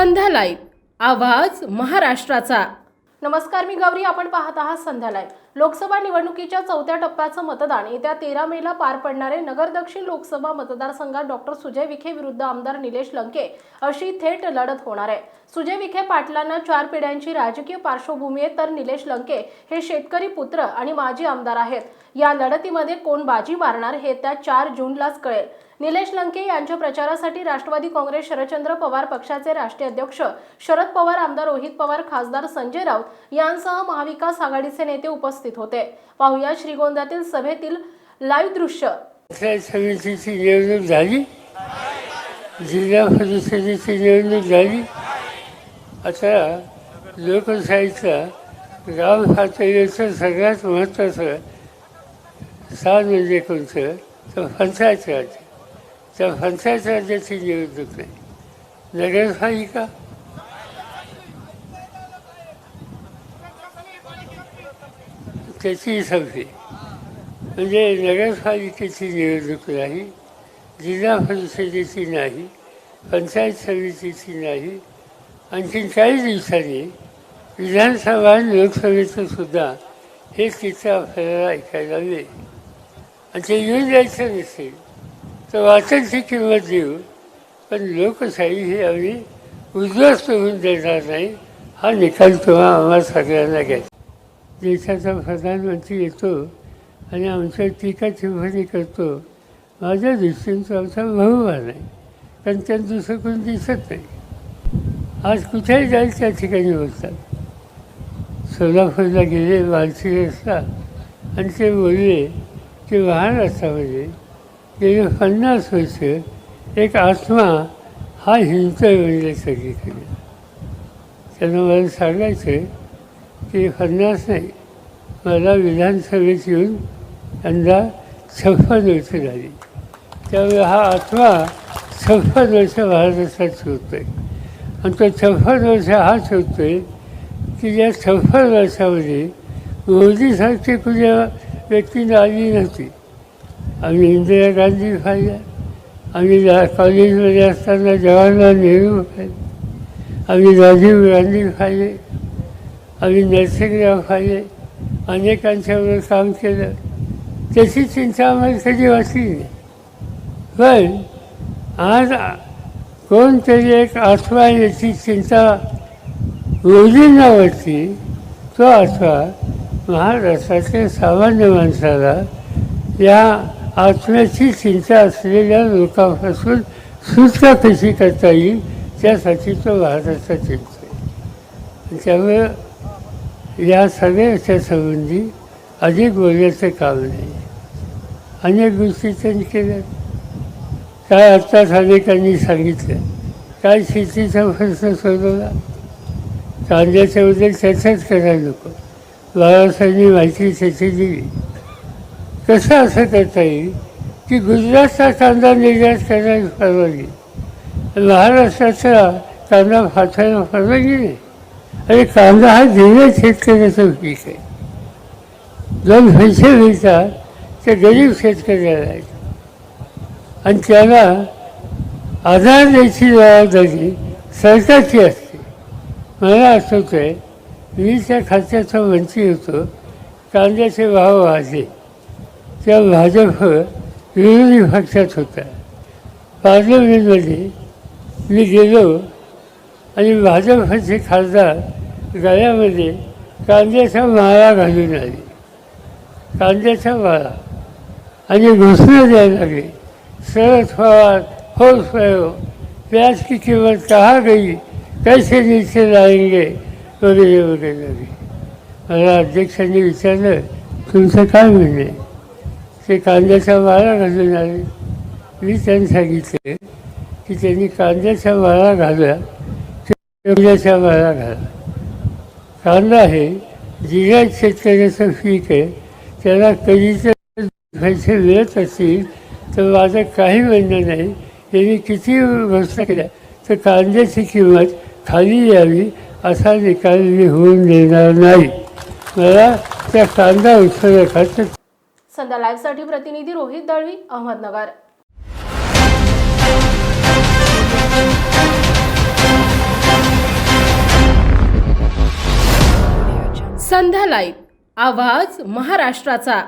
संध्या live आवाज महाराष्ट्राचा. नमस्कार मी गौरी. आपण पाहत आहात संध्या लाईव्ह लोकसभा निवडणुकीच्या चौथ्या टप्प्याचं मतदान. येत्या तेरा मेला पार पडणारे नगर दक्षिण लोकसभा मतदारसंघात डॉक्टर सुजय विखे विरुद्ध आमदार निलेश लंके अशी थेट लढत होणार आहे. सुजय विखे पाटलांना चार पिढ्यांची राजकीय पार्श्वभूमी आहे तर निलेश लंके हे शेतकरी पुत्र आणि माजी आमदार आहेत. या लढतीमध्ये कोण बाजी मारणार हे त्या चार जूनलाच कळेल. निलेश लंके यांच्या प्रचारासाठी राष्ट्रवादी काँग्रेस शरदचंद्र पवार पक्षाचे राष्ट्रीय अध्यक्ष शरद पवार आमदार रोहित पवार खासदार संजय राऊत यांसह महाविकास आघाडीचे नेते उपस्थित होते. पाहुया श्रीगोंद्यातील सभेतील लाईव्ह दृश्य. समितीची निवडणूक झाली. जिल्हा परिषदेची निवडणूक झाली. आता लोकशाहीचा गाव पातळीचं सगळ्यात महत्त्वाचं स्थान म्हणजे कोणतं? तर पंचायत राज. त्या पंचायत राज्याची निवडणूक नाही नगरपालिका त्याची सभे. म्हणजे नगरपालिकेची निवडणूक नाही जिल्हा परिषदेची नाही पंचायत समितीची नाही. आणखी काही दिवसांनी विधानसभा आणि लोकसभेचं सुद्धा हे चित्र आपल्याला ऐकायला मिळेल. आणि ते येऊन जायचं नसेल तर वाचनची किंमत देऊ पण लोकशाही ही आम्ही उद्ध्वस्त होऊन देणार नाही हा निकाल तेव्हा आम्हाला सगळ्यांना घ्यायचा. देशाचा प्रधानमंत्री येतो आणि आमच्या टीका टिप्पणी करतो. माझ्या दृष्टीने तो आमचा बहुमान आहे कारण त्यात दुसरं कोण दिसत नाही. आज कुठेही जाईल त्या ठिकाणी बोलतात सोलापूरला गेले मानसी रस्ता आणि ते बोलले की महाराष्ट्रामध्ये गेले पन्नास वर्ष एक आत्मा हा हिंडतोय म्हणजे सगळीकडे त्यांना मला सांगायचं की पन्नास नाही मला विधानसभेत येऊन यंदा छप्पन वर्ष झाली. त्यामुळे हा आत्मा छप्पन वर्ष महाराष्ट्रात आहे आणि तो छप्पन वर्ष हा शोधतोय की या छप्पन वर्षामध्ये मोदीसारखी कुठल्या व्यक्तीने आली नव्हती. आम्ही इंदिरा गांधी पाहिल्या आम्ही कॉलेजमध्ये असताना जवाहरलाल नेहरू पाहिले आम्ही राजीव गांधी पाहिले आम्ही नरसिंहराव पाहिले अनेकांच्यावर काम केलं. त्याची चिंता आम्हाला कधी वाटली नाही. पण आज कोणतरी एक आत्मा याची चिंता मोदींना वाटली. तो आठवा महाराष्ट्राच्या सामान्य माणसाला या आत्म्याची चिंता असलेल्या लोकांपासून सुटका कशी करता येईल त्यासाठी तो महाराष्ट्रात चिंततोय त्यामुळं या सगळ्याच्या संबंधी अधिक बोलण्याचं काम नाही. अनेक गोष्टी त्यांनी केल्या. काय आत्ताच अनेकांनी सांगितलं. काय शेतीचा प्रश्न सोडवला. कांद्याच्या बद्दल चर्चाच करायला नको. बाळासाहेबांनी माहिती त्याची दिली. कसं असं करता येईल? की गुजरातचा कांदा निर्यात करायला परवानगी. महाराष्ट्राचा कांदा पाठवायला परवानगी नाही. आणि कांदा हा दिव्य शेतकऱ्याचं पीक आहे. दोन पैसे मिळतात ते गरीब शेतकऱ्याला आहेत. आणि त्याला आधार द्यायची जबाबदारी सरकारची असते. मला आठवतं आहे मी त्या खात्याचा मंत्री होतो. कांद्याचे भाव वाढले. त्या भाजप विरोधी पक्षात होता पार्लमेंटमध्ये मी गेलो आणि भाजपचे खासदार गळ्यामध्ये कांद्याचा माळा घालून आले. कांद्याचा माळा. आणि घोषणा द्यायला लागले. शरद पवार हो स्वयं प्याज की कीमत कहा गई कैसे नीचे लाएंगे वगैरे वगैरे वगैरे. मला अध्यक्षांनी विचारलं तुमचं काय म्हणणे ते कांद्याचा माळा घालून आले मी त्यांनी सांगितले की त्यांनी कांद्याच्या माळा घाला कांद्याचा माळा घाला. कांदा हे जिल्ह्यात शेतकऱ्याचं पीक आहे त्याला कधी पैसे मिळत असतील तर माझं काही म्हणणं नाही. यांनी किती वर्ष केल्या तर कांद्याची किंमत खाली यावी असा निकाल मी होऊन देणार नाही. मला त्या कांदा उत्पादकाचं संध्या लाईव्हसाठी प्रतिनिधी रोहित दळवी अहमदनगर. संध्या लाईव्ह आवाज महाराष्ट्राचा.